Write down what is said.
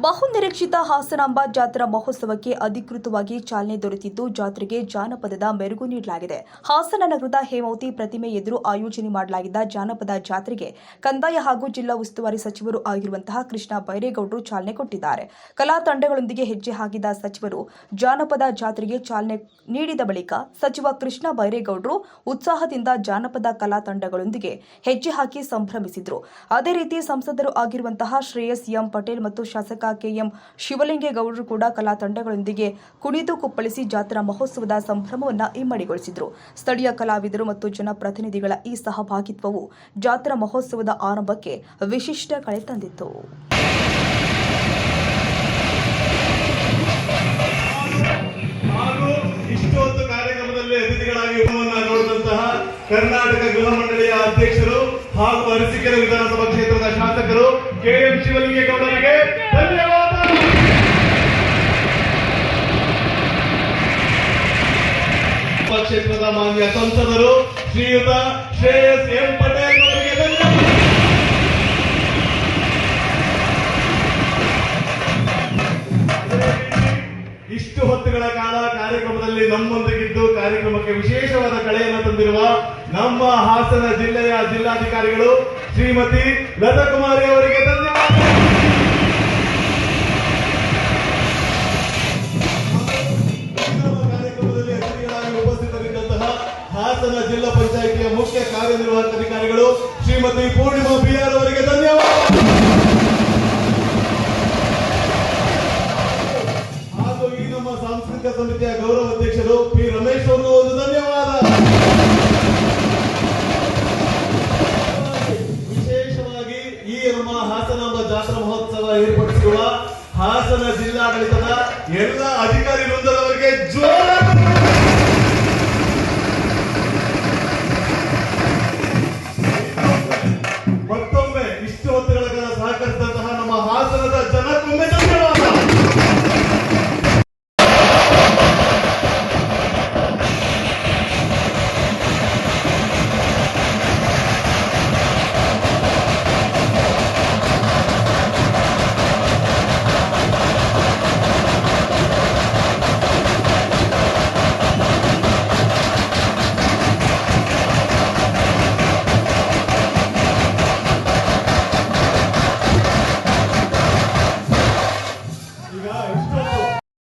ಬಹುನಿರೀಕ್ಷಿತ ಹಾಸನಾಂಬ ಜಾತ್ರಾ ಮಹೋತ್ಸವಕ್ಕೆ ಅಧಿಕೃತವಾಗಿ ಚಾಲನೆ ದೊರೆತಿದ್ದು, ಜಾತ್ರೆಗೆ ಜಾನಪದದ ಮೆರುಗು ನೀಡಲಾಗಿದೆ. ಹಾಸನ ನಗರದ ಹೇಮಾವತಿ ಪ್ರತಿಮೆ ಎದುರು ಆಯೋಜನೆ ಮಾಡಲಾಗಿದ್ದ ಜಾನಪದ ಜಾತ್ರೆಗೆ ಕಂದಾಯ ಹಾಗೂ ಜಿಲ್ಲಾ ಉಸ್ತುವಾರಿ ಸಚಿವರು ಆಗಿರುವಂತಹ ಕೃಷ್ಣ ಬೈರೇಗೌಡರು ಚಾಲನೆ ಕೊಟ್ಟಿದ್ದಾರೆ. ಕಲಾ ತಂಡಗಳೊಂದಿಗೆ ಹೆಜ್ಜೆ ಹಾಕಿದ ಸಚಿವರು, ಜಾನಪದ ಜಾತ್ರೆಗೆ ಚಾಲನೆ ನೀಡಿದ ಬಳಿಕ ಸಚಿವ ಕೃಷ್ಣ ಬೈರೇಗೌಡರು ಉತ್ಸಾಹದಿಂದ ಜಾನಪದ ಕಲಾ ತಂಡಗಳೊಂದಿಗೆ ಹೆಜ್ಜೆ ಹಾಕಿ ಸಂಭ್ರಮಿಸಿದರು. ಅದೇ ರೀತಿ ಸಂಸದರು ಆಗಿರುವಂತಹ ಶ್ರೇಯಸ್ ಎಂ ಪಟೇಲ್ ಮತ್ತು ಶಾಸಕ ಕೆಎಂ ಶಿವಲಿಂಗೇಗೌಡರು ಕೂಡ ಕಲಾ ತಂಡಗಳೊಂದಿಗೆ ಕುಣಿದು ಕುಪ್ಪಳಿಸಿ ಜಾತ್ರಾ ಮಹೋತ್ಸವದ ಸಂಭ್ರಮವನ್ನು ಇಮ್ಮಡಿಗೊಳಿಸಿದರು. ಸ್ಥಳೀಯ ಕಲಾವಿದರು ಮತ್ತು ಜನಪ್ರತಿನಿಧಿಗಳ ಈ ಸಹಭಾಗಿತ್ವವು ಜಾತ್ರಾ ಮಹೋತ್ಸವದ ಆರಂಭಕ್ಕೆ ವಿಶಿಷ್ಟ ಕಳೆ ತಂದಿತ್ತು. ಕಾರ್ಯಕ್ರಮದಲ್ಲಿ ಅತಿಥಿಗಳಾಗಿ ಕರ್ನಾಟಕ ಗೃಹ ಮಂಡಳಿಯ ಅಧ್ಯಕ್ಷರು ಹಾಗೂ ಅರಸೀಕೆರೆ ವಿಧಾನಸಭಾ ಕ್ಷೇತ್ರದ ಶಾಸಕರು ಕೆಎಂ ಶಿವಲಿಂಗೇಗೌಡರಿಗೆ ಧನ್ಯವಾದ ಕ್ಷೇತ್ರದ ಮಾನ್ಯ ಸಂಸದರು ಶ್ರೀಯುತ ಶ್ರೇಯಸ್ ಎಂ ಪಟೇಲ್ ಅವರಿಗೆ ಇಷ್ಟು ಹೊತ್ತುಗಳ ಕಾಲ ಕಾರ್ಯಕ್ರಮದಲ್ಲಿ ನಮ್ಮೊಂದಿಗಿದ್ದು ಕಾರ್ಯಕ್ರಮಕ್ಕೆ ವಿಶೇಷವಾದ ಕಳೆಯನ್ನು ತಂದಿರುವ ನಮ್ಮ ಹಾಸನ ಜಿಲ್ಲೆಯ ಜಿಲ್ಲಾಧಿಕಾರಿಗಳು ಶ್ರೀಮತಿ ಲತಾ ಕುಮಾರಿ ಅವರಿಗೆ ಮುಖ್ಯ ಕಾರ್ಯನಿರ್ವಾಹಕ ಅಧಿಕಾರಿಗಳು ಶ್ರೀಮತಿ ಪೂರ್ಣಿಮಾ ಬಿಆರ್ ಅವರಿಗೆ ಧನ್ಯವಾದ. ಹಾಗೂ ಈ ನಮ್ಮ ಸಾಂಸ್ಕೃತಿಕ ಸಮಿತಿಯ ಗೌರವ ಅಧ್ಯಕ್ಷರು ಪಿ ರಮೇಶ್ ಅವರು ಒಂದು ಧನ್ಯವಾದ. ವಿಶೇಷವಾಗಿ ಈ ನಮ್ಮ ಹಾಸನಾಂಬ ಜಾತ್ರಾ ಮಹೋತ್ಸವ ಏರ್ಪಡಿಸಿರುವ ಹಾಸನ ಜಿಲ್ಲಾಡಳಿತದ ಎಲ್ಲ ಅಧಿಕಾರಿ